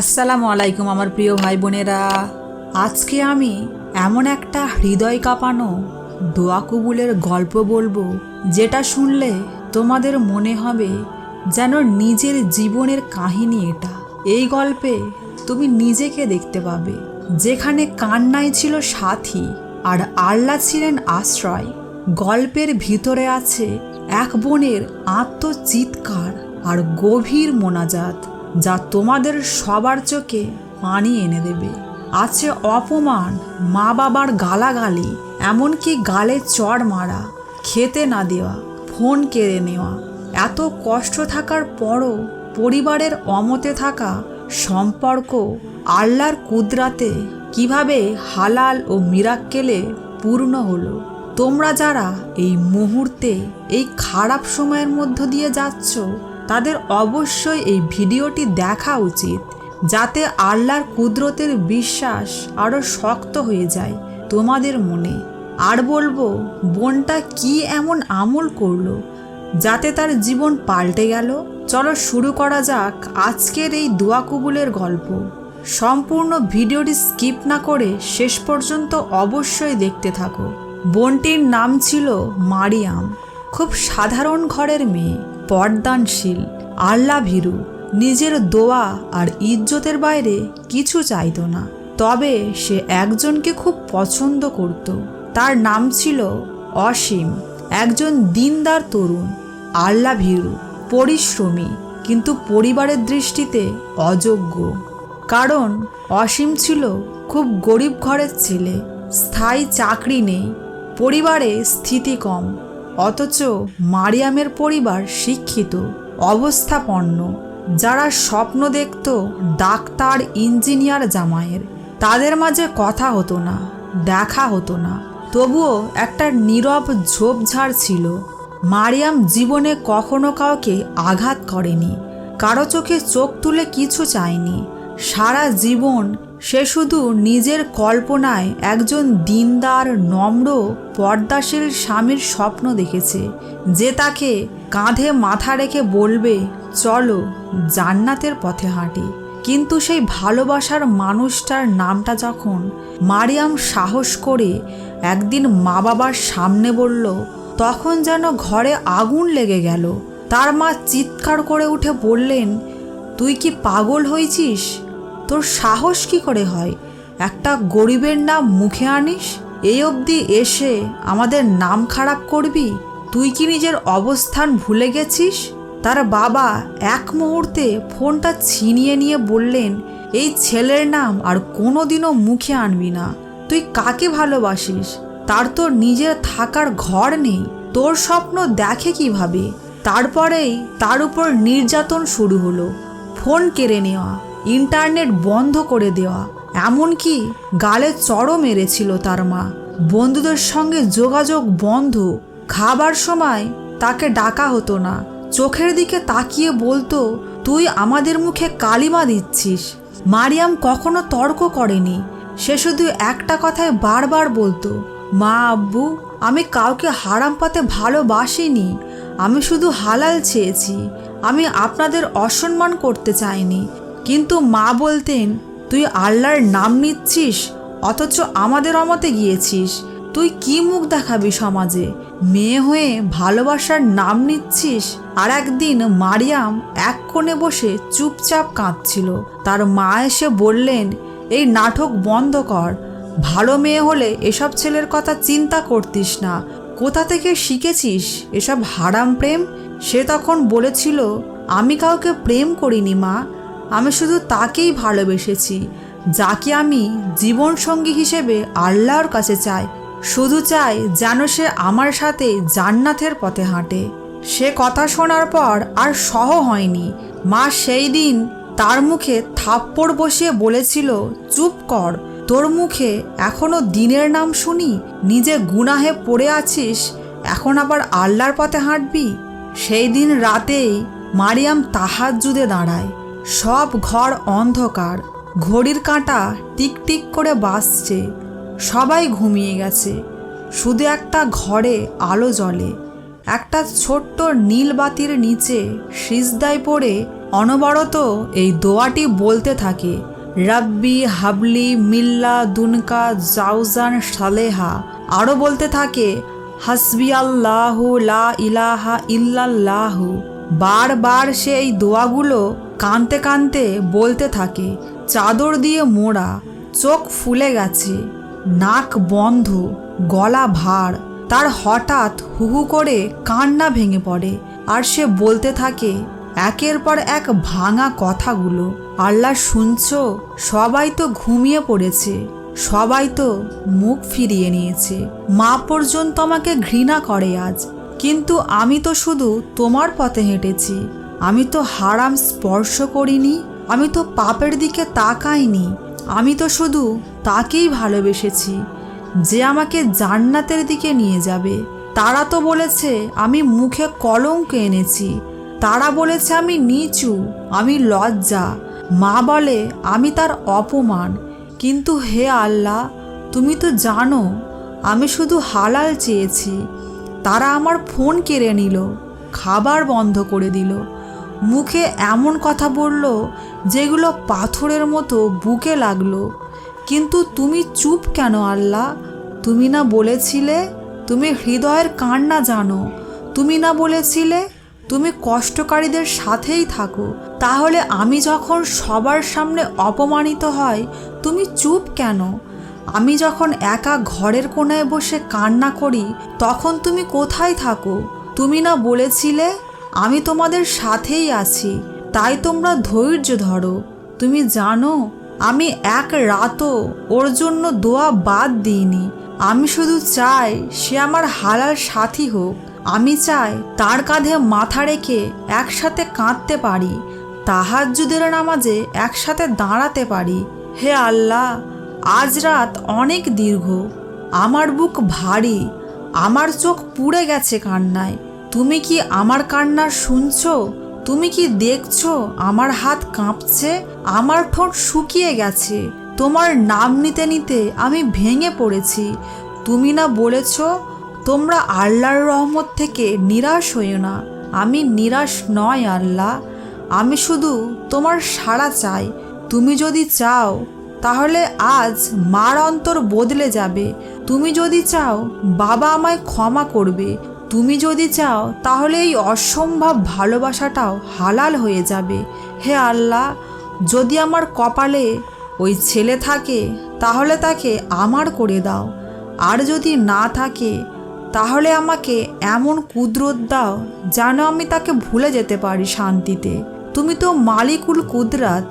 আসসালামু আলাইকুম আমার প্রিয় ভাই বোনেরা। আজকে আমি এমন একটা হৃদয় কাঁপানো, দোয়া কবুলের গল্প বলব, যেটা শুনলে তোমাদের মনে হবে যেন নিজের জীবনের কাহিনী এটা। এই গল্পে তুমি নিজেকে দেখতে পাবে, যেখানে কান্নাই ছিল সাথী আর আল্লাহ ছিলেন আশ্রয়। গল্পের ভিতরে আছে এক বোনের আত্মচিৎকার আর গভীর মোনাজাত। যা তোমাদের সবার চোখে পানি এনে দেবে। আছে অপমান মা বাবার গালাগালি, এমনকি গালে চড় মারা, খেতে না দেওয়া, ফোন কেড়ে নেওয়া। এত কষ্ট থাকার পরও পরিবারের অমতে থাকা সম্পর্ক আল্লাহর কুদরাতে কীভাবে হালাল ও মিরাক্কেলে পূর্ণ হলো? তোমরা যারা এই মুহূর্তে এই খারাপ সময়ের মধ্য দিয়ে যাচ্ছ তাদের অবশ্যই এই ভিডিওটি দেখা উচিত, যাতে আল্লাহর কুদরতের বিশ্বাস আরও শক্ত হয়ে যায় তোমাদের মনে। আর বলব, বোনটা কি এমন আমল করল, যাতে তার জীবন পাল্টে গেল? চলো শুরু করা যাক আজকের এই দোয়া কবুলের গল্প। সম্পূর্ণ ভিডিওটি স্কিপ না করে শেষ পর্যন্ত অবশ্যই দেখতে থাকো। বোনটির নাম ছিল মারিয়াম, খুব সাধারণ ঘরের মেয়ে। পর্দানশীল আল্লা ভীরু নিজের দোয়া আর ইজ্জতের বাইরে কিছু চাইতো না। তবে সে একজনকে খুব পছন্দ করত। তার নাম ছিল অসীম, একজন দিনদার তরুণ আল্লা ভীরু পরিশ্রমী, কিন্তু পরিবারের দৃষ্টিতে অযোগ্য। কারণ অসীম ছিল খুব গরিব ঘরের ছেলে, স্থায়ী চাকরি নেই, পরিবারে স্থিতি কম অথচ মারিয়ামের পরিবার শিক্ষিত, অবস্থাপন্ন। যারা স্বপ্ন দেখত ডাক্তার, ইঞ্জিনিয়ার জামাইয়ের, তাদের মাঝে কথা হতো না, দেখা হতো না। তবুও একটা নীরব ঝোপঝাড় ছিল। মারিয়াম জীবনে কখনো কাউকে আঘাত করেনি, কারও চোখে চোখ তুলে কিছু চায়নি। সারা জীবন সে শুধু নিজের কল্পনায় একজন দিনদার, নম্র, পর্দাশীল স্বামীর স্বপ্ন দেখেছে, যে তাকে কাঁধে মাথা রেখে বলবে, চলো জান্নাতের পথে হাঁটি। কিন্তু সেই ভালোবাসার মানুষটার নামটা যখন মারিয়াম সাহস করে একদিন মা বাবার সামনে বলল, তখন যেন ঘরে আগুন লেগে গেল। তার মা চিৎকার করে উঠে বললেন, তুই কি পাগল হয়েছিস? তোর সাহস কি করে হয়? একটা গরিবের নাম মুখে আনিস? এই অবধি এসে আমাদের নাম খারাপ করবি? তুই কি নিজের অবস্থান ভুলে গেছিস? তার বাবা এক মুহূর্তে ফোনটা ছিনিয়ে নিয়ে বললেন, এই ছেলের নাম আর কোনোদিনও মুখে আনবি না। তুই কাকে ভালোবাসিস? তার তো নিজের থাকার ঘর নেই। তোর স্বপ্ন দেখে কীভাবে? তারপরেই তার উপর নির্যাতন শুরু হলো। ফোন কেড়ে নেওয়া। ইন্টারনেট বন্ধ করে দেওয়া। এমনকি গালে চড়ও মেরেছিল তার মা। বন্ধুদের সঙ্গে যোগাযোগ বন্ধ। খাবার সময় তাকে ডাকা হতো না। চোখের দিকে তাকিয়ে বলতো, তুই আমাদের মুখে কালিমা দিচ্ছিস। মারিয়াম কখনো তর্ক করেনি। সে শুধু একটা কথায় বারবার বলতো, মা, আব্বু, আমি কাউকে হারাম পাতে ভালোবাসিনি। আমি শুধু হালাল চেয়েছি। আমি আপনাদের অসম্মান করতে চাইনি। কিন্তু মা বলতেন, তুই আল্লাহর নাম নিচ্ছিস, অথচ আমাদের অমতে গিয়েছিস। তুই কি মুখ দেখাবি সমাজে? মেয়ে হয়ে ভালোবাসার নাম নিচ্ছিস? আর একদিন মারিয়াম এক কোণে বসে চুপচাপ কাঁদছিল। তার মা এসে বললেন, এই নাটক বন্ধ কর। ভালো মেয়ে হলে এসব ছেলের কথা চিন্তা করতিস না। কোথা থেকে শিখেছিস এসব হারাম প্রেম? সে তখন বলেছিল, আমি কাউকে প্রেম করিনি মা। আমি শুধু তাকেই ভালোবেসেছি, যাকে আমি জীবনসঙ্গী হিসেবে আল্লাহর কাছে চাই। শুধু চাই যেন সে আমার সাথে জান্নাতের পথে হাঁটে। সে কথা শোনার পর আর সহ হয়নি। মা সেই দিন তার মুখে থাপ্পড় বসিয়ে বলেছিল, চুপ কর, তোর মুখে এখনও দিনের নাম শুনি, নিজে গুনাহে পড়ে আছিস, এখন আবার আল্লাহর পথে হাঁটবি? সেই দিন রাতেই মারিয়াম তাহার জুদে দাঁড়ায়। সব ঘর অন্ধকার, ঘড়ির কাঁটা টিকটিক করে বাসছে সবাই ঘুমিয়ে গেছে। শুধু একটা ঘরে আলো জ্বলে, একটা ছোট্ট নীল বাতির নিচে সিজদায় পড়ে অনবরত এই দোয়াটি বলতে থাকে, রাব্বি হাবলি মিল্লা দুনকা জাউজান সালেহা। আরও বলতে থাকে, হাসবি আল্লাহ লা ইলাহা ইল্লাল্লাহ। বারবার সে এই দোয়াগুলো কানতে কানতে বলতে থাকে, চাদর দিয়ে মোড়া, চোখ ফুলে গেছে, নাক বন্ধ, গলা ভার। তার হঠাৎ হুহু করে কান্না ভেঙে পড়ে আর সে বলতে থাকে, একের পর এক ভাঙা কথাগুলো। আল্লাহ শুনছো, সবাই তো ঘুমিয়ে পড়েছে, সবাই তো মুখ ফিরিয়ে নিয়েছে। মা পর্যন্ত আমাকে ঘৃণা করে আজ, কিন্তু আমি তো শুধু তোমার পথে হেঁটেছি। আমি তো হারাম স্পর্শ করিনি, আমি তো পাপের দিকে তাকাইনি, আমি তো শুধু তাকেই ভালোবেসেছি। যে আমাকে জান্নাতের দিকে নিয়ে যাবে, তারা তো বলেছে আমি মুখে কলঙ্ক এনেছি, তারা বলেছে আমি নিচু, আমি লজ্জা। মা বলে, আমি তার অপমান। কিন্তু হে আল্লাহ, তুমি তো জানো, আমি শুধু হালাল চেয়েছি। তারা আমার ফোন কেড়ে নিল, খাবার বন্ধ করে দিল। মুখে এমন কথা বলল যেগুলো পাথরের মতো বুকে লাগল। কিন্তু তুমি চুপ কেন আল্লাহ? তুমি না বলেছিলে? তুমি হৃদয়ের কান্না জানো। তুমি না বলেছিলে? তুমি কষ্টকারীদের সাথেই থাকো। তাহলে আমি যখন সবার সামনে অপমানিত হয়, তুমি চুপ কেন? আমি যখন একা ঘরের কোনায় বসে কান্না করি, তখন তুমি কোথায় থাকো? তুমি না বলেছিলে? আমি তোমাদের সাথেই আছি। তাই তোমরা ধৈর্য ধরো। তুমি জানো, আমি এক রাতও ওর জন্য দোয়া বাদ দিইনি। আমি শুধু চাই সে আমার হালাল সাথী হোক। আমি চাই তার কাঁধে মাথা রেখে একসাথে কাঁদতে পারি, তাহাজ্জুদের নামাজে একসাথে দাঁড়াতে পারি। হে আল্লাহ, আজ রাত অনেক দীর্ঘ। আমার বুক ভারী, আমার চোখ পুড়ে গেছে কান্নায়। তুমি কি আমার কান্না শুনছো? তুমি কি দেখছ? আমার হাত কাঁপছে, আমার ঠোঁট শুকিয়ে গেছে। তোমার নাম নিতে নিতে আমি ভেঙে পড়েছি। তুমি না বলেছ, তোমরা আল্লাহর রহমত থেকে নিরাশ হইও না। আমি নিরাশ নয়, আল্লাহ। আমি শুধু তোমার সাড়া চাই। তুমি যদি চাও, তাহলে আজ মার অন্তর বদলে যাবে। তুমি যদি চাও, বাবা আমায় ক্ষমা করবে। তুমি যদি চাও, তাহলে এই অসম্ভব ভালোবাসাটাও হালাল হয়ে যাবে। হে আল্লাহ, যদি আমার কপালে ওই ছেলে থাকে, তাহলে তাকে আমার করে দাও। আর যদি না থাকে, তাহলে আমাকে এমন কুদরত দাও, যেন আমি তাকে ভুলে যেতে পারি শান্তিতে। তুমি তো মালিকুল কুদরাত,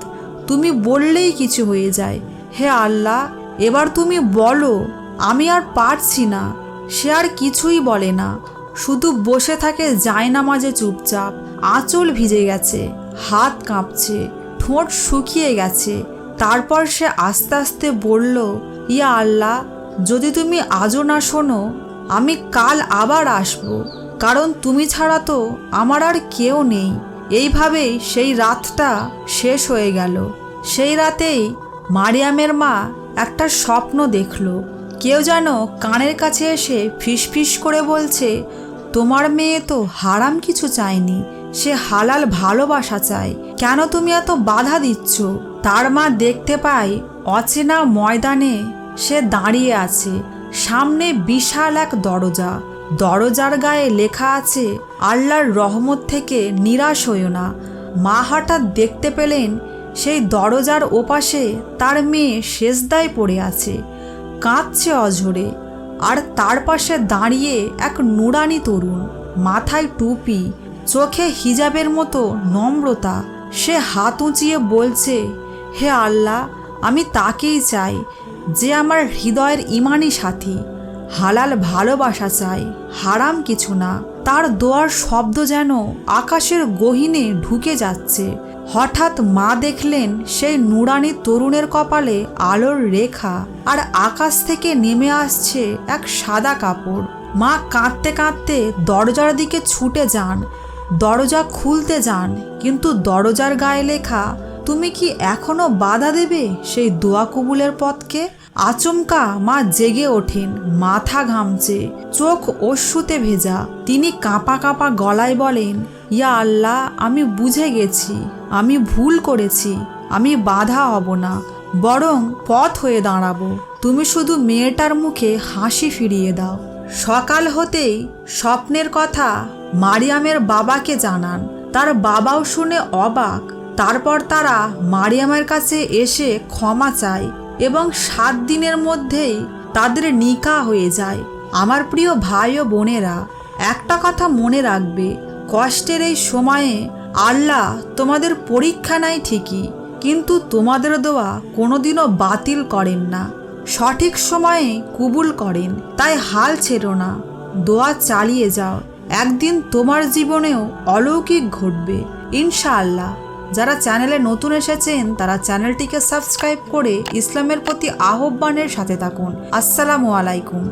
তুমি বললেই কিছু হয়ে যায়। হে আল্লাহ, এবার তুমি বলো, আমি আর পারছি না, সে আর কিছুই বলে না। শুধু বসে থাকে যায় না মাঝে চুপচাপ, আঁচল ভিজে গেছে, হাত কাঁপছে, ঠোঁট শুকিয়ে গেছে। তারপর সে আস্তে আস্তে বলল, ইয়া আল্লাহ, যদি তুমি আজও না শোনো, আমি কাল আবার আসব। কারণ তুমি ছাড়া তো আমার আর কেউ নেই। এইভাবেই সেই রাতটা শেষ হয়ে গেল। সেই রাতেই মারিয়ামের মা একটা স্বপ্ন দেখল। কেউ যেন কানের কাছে এসে ফিসফিস করে বলছে, তোমার মেয়ে তো হারাম কিছু চায়নি, সে হালাল ভালোবাসা চায়। কেন তুমি এত বাধা দিচ্ছ? তার মা দেখতে পায়, অচেনা ময়দানে সে দাঁড়িয়ে আছে, সামনে বিশাল এক দরজা। দরজার গায়ে লেখা আছে, আল্লাহর রহমত থেকে নিরাশ হইও না। মা হঠাৎ দেখতে পেলেন, সেই দরজার ওপাশে তার মেয়ে শেষদায় পড়ে আছে। কাঁদছে অঝরে, আর তার পাশে দাঁড়িয়ে এক নুরানি তরুণ, মাথায় টুপি, চোখে হিজাবের মতো নম্রতা, সে হাত উঁচিয়ে বলছে, হে আল্লাহ, আমি তাকেই চাই, যে আমার হৃদয়ের ইমানি সাথী, হালাল ভালোবাসা চাই, হারাম কিছু না। তার দোয়ার শব্দ যেন আকাশের গহিনে ঢুকে যাচ্ছে। হঠাৎ মা দেখলেন সেই নুরানি তরুণের কপালে আলোর রেখা আর আকাশ থেকে নেমে আসছে এক সাদা কাপড়। মা কাঁদতে কাঁদতে দরজার দিকে ছুটে যান। দরজা খুলতে যান, কিন্তু দরজার গায়ে লেখা, তুমি কি এখনও বাধা দেবে সেই দোয়া কবুলের পথকে? আচমকা মা জেগে ওঠেন, মাথা ঘামছে, চোখ অশ্রুতে ভেজা। তিনি কাঁপা কাঁপা গলায় বলেন, ইয়া আল্লাহ, আমি বুঝে গেছি। আমি ভুল করেছি, আমি বাধা হব না, বরং পথ হয়ে দাঁড়াবো। তুমি শুধু মেয়েটার মুখে হাসি ফিরিয়ে দাও। সকাল হতেই স্বপ্নের কথা মারিয়ামের বাবাকে জানান। তার বাবাও শুনে অবাক। তারপর তারা মারিয়ামের কাছে এসে ক্ষমা চায় এবং সাত দিনের মধ্যেই তাদের নিকা হয়ে যায়। আমার প্রিয় ভাই ও বোনেরা, একটা কথা মনে রাখবে, কষ্টের এই সময়ে আল্লাহ তোমাদের পরীক্ষা নেয় ঠিকই, কিন্তু তোমাদের দোয়া কোনোদিনও বাতিল করেন না। সঠিক সময়ে কবুল করেন, তাই হাল ছেড়ো না। দোয়া চালিয়ে যাও, একদিন তোমার জীবনেও অলৌকিক ঘটবে, ইনশাআল্লাহ। যারা চ্যানেলে নতুন এসেছেন, তারা চ্যানেলটিকে সাবস্ক্রাইব করে ইসলামের প্রতি আহ্বানের সাথে থাকুন। আসসালামু আলাইকুম।